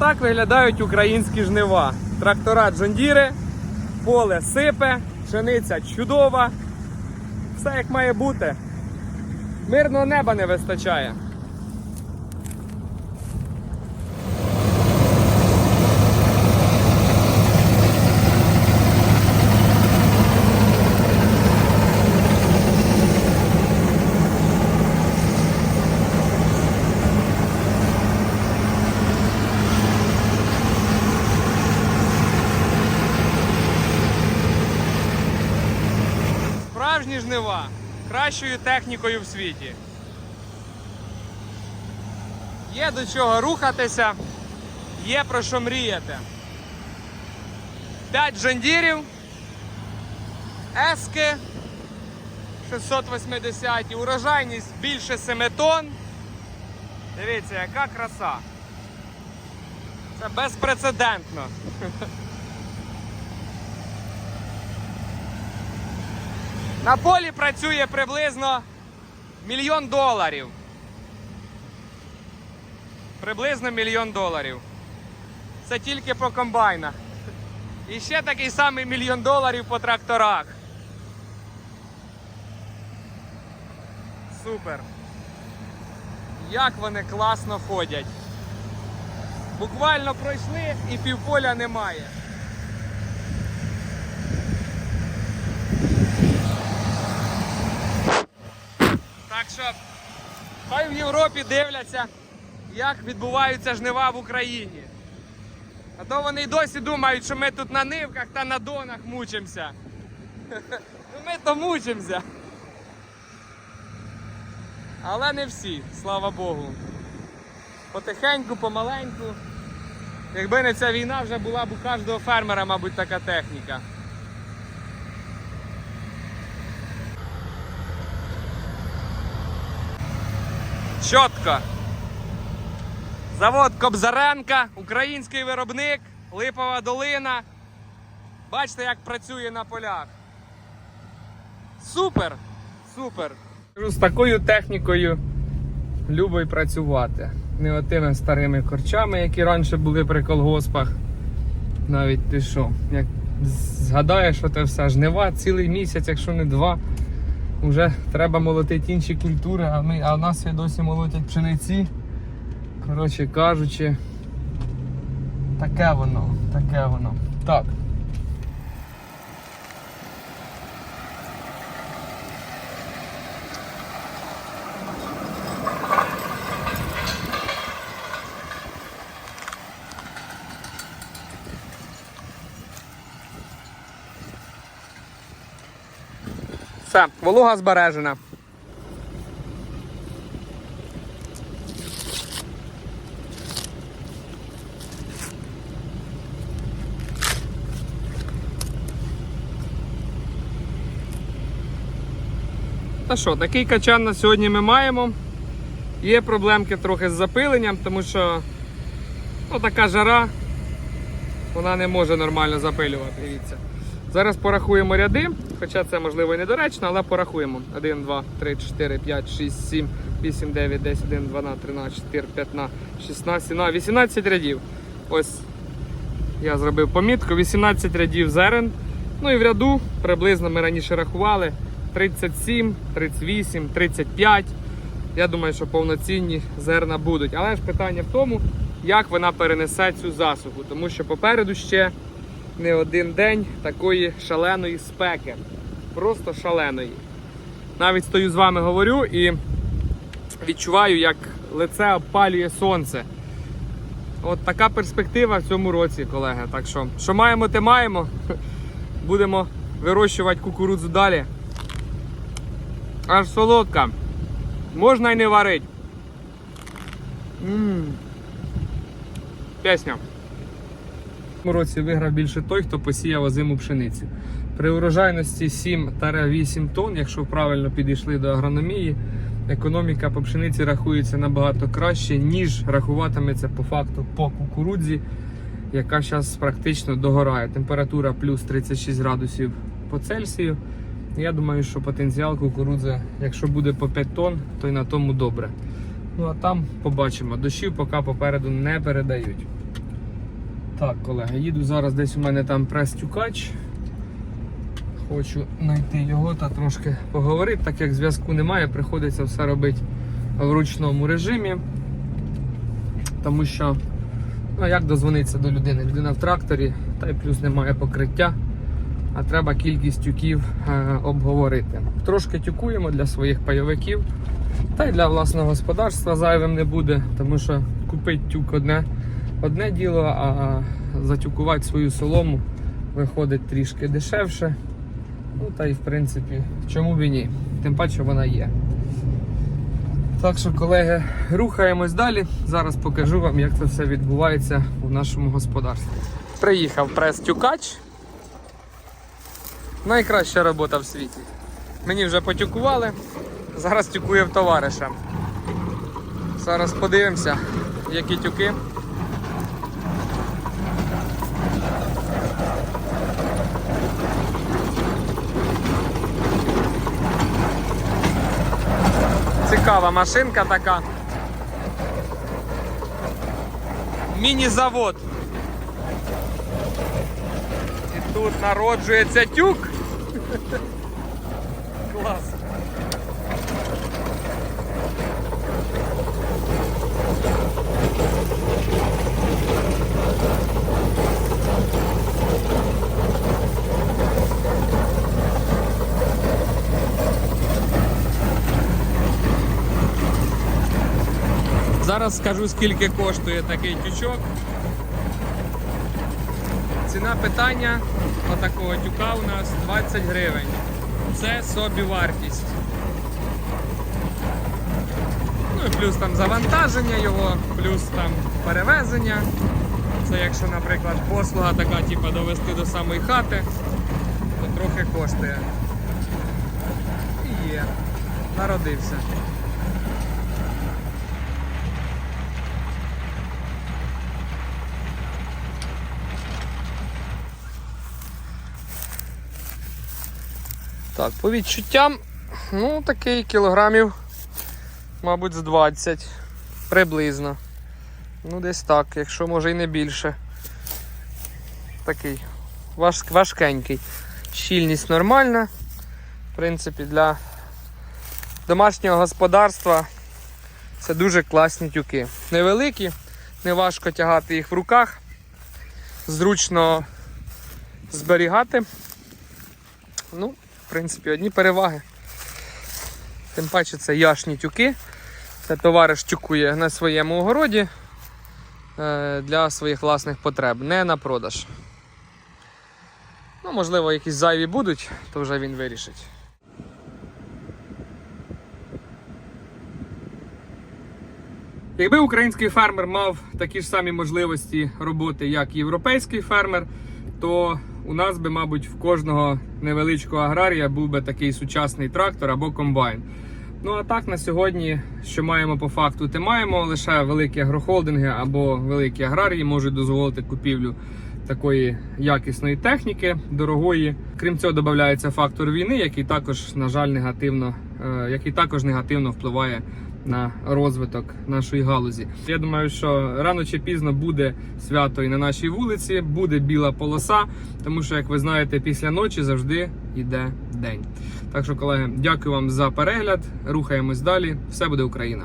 Отак виглядають українські жнива. Трактора Джондіри, поле сипе, пшениця чудова. Все як має бути. Мирного неба не вистачає. Справжні жнива кращою технікою в світі. Є до чого рухатися, є про що мріяти. 5 джондірів, ески 680, урожайність більше 7 тонн. Дивіться, яка краса. Це безпрецедентно. На полі працює приблизно мільйон доларів. Приблизно мільйон доларів. Це тільки по комбайнах. І ще такий самий мільйон доларів по тракторах. Супер. Як вони класно ходять. Буквально пройшли і півполя немає. Що хай в Європі дивляться, як відбуваються жнива в Україні. А то вони й досі думають, що ми тут на нивках та на донах мучимося. Ну ми то мучимося. Але не всі, слава Богу. Потихеньку, помаленьку. Якби не ця війна, вже була б у кожного фермера, мабуть, така техніка. Чітко. Завод Кобзаренка, український виробник, Липова долина. Бачите, як працює на полях. Супер! Супер! З такою технікою любий працювати. Не отими старими корчами, які раніше були при колгоспах. Навіть ти що, як згадаєш, що це все жнива цілий місяць, якщо не два. Вже треба молотити інші культури, а ми, а в нас досі молотять пшениці. Коротше кажучи, таке воно, таке воно. Так. Все, волога збережена. Та що, такий качан на сьогодні ми маємо. Є проблемки трохи з запиленням, тому що ну, така жара, вона не може нормально запилювати. Дивіться. Зараз порахуємо ряди, хоча це можливо і недоречно, але порахуємо. 1, 2, 3, 4, 5, 6, 7, 8, 9, 10, 11, 12, 13, 14, 15, 16, 17, 18 рядів. Ось я зробив помітку, 18 рядів зерен. Ну і в ряду приблизно ми раніше рахували 37, 38, 35. Я думаю, що повноцінні зерна будуть. Але ж питання в тому, як вона перенесе цю засуху, тому що попереду ще не один день такої шаленої спеки. Просто шаленої. Навіть стою з вами говорю і відчуваю, як лице обпалює сонце. От така перспектива в цьому році, колеги. Так що, що маємо, те маємо. Будемо вирощувати кукурудзу далі. Аж солодка. Можна й не варить. М. Пісня. В цьому році виграв більше той, хто посіяв озиму пшеницю. При урожайності 7-8 тонн, якщо правильно підійшли до агрономії, економіка по пшениці рахується набагато краще, ніж рахуватиметься по факту по кукурудзі, яка зараз практично догорає. Температура плюс 36 градусів по Цельсію. Я думаю, що потенціал кукурудзи, якщо буде по 5 тонн, то й на тому добре. Ну а там побачимо. Дощів поки попереду не передають. Так, колеги, їду зараз десь у мене там прес-тюкач. Хочу знайти його та трошки поговорити, так як зв'язку немає, приходиться все робити в ручному режимі. Тому що, ну як дозвонитися до людини? Людина в тракторі, та й плюс немає покриття, а треба кількість тюків е, обговорити. Трошки тюкуємо для своїх пайовиків, та й для власного господарства зайвим не буде, тому що купити тюк одне, одне діло, а затюкувати свою солому виходить трішки дешевше. Ну та й в принципі, чому б і ні? Тим паче вона є. Так що, колеги, рухаємось далі. Зараз покажу вам, як це все відбувається у нашому господарстві. Приїхав прес-тюкач. Найкраща робота в світі. Мені вже потюкували. Зараз тюкує в товариша. Зараз подивимося, які тюки. Цікава машинка така. Міні-завод. І тут народжується тюк. Клас. Зараз скажу скільки коштує такий тючок. Ціна питання отакого тюка у нас 20 гривень. Це собівартість. Ну і плюс там завантаження його, плюс там перевезення. Це якщо, наприклад, послуга така, типу, довести до самої хати, то трохи коштує. І є. Народився. Так, по відчуттям, ну такий кілограмів, мабуть, з 20 приблизно. Ну, десь так, якщо може і не більше. Такий важ, важкенький. Щільність нормальна. В принципі, для домашнього господарства це дуже класні тюки. Невеликі, не важко тягати їх в руках, зручно зберігати. Ну, в принципі, одні переваги. Тим паче це яшні тюки. Це товариш тюкує на своєму огороді е, для своїх власних потреб, не на продаж. Ну, можливо, якісь зайві будуть, то вже він вирішить. Якби український фермер мав такі ж самі можливості роботи, як європейський фермер, то у нас би, мабуть, в кожного невеличкого аграрія був би такий сучасний трактор або комбайн. Ну а так на сьогодні, що маємо по факту, те маємо лише великі агрохолдинги або великі аграрії можуть дозволити купівлю такої якісної техніки, дорогої. Крім цього, додається фактор війни, який також, на жаль, негативно, е, який також негативно впливає на розвиток нашої галузі. Я думаю, що рано чи пізно буде свято і на нашій вулиці, буде біла полоса, тому що, як ви знаєте, після ночі завжди йде день. Так що, колеги, дякую вам за перегляд. Рухаємось далі. Все буде Україна.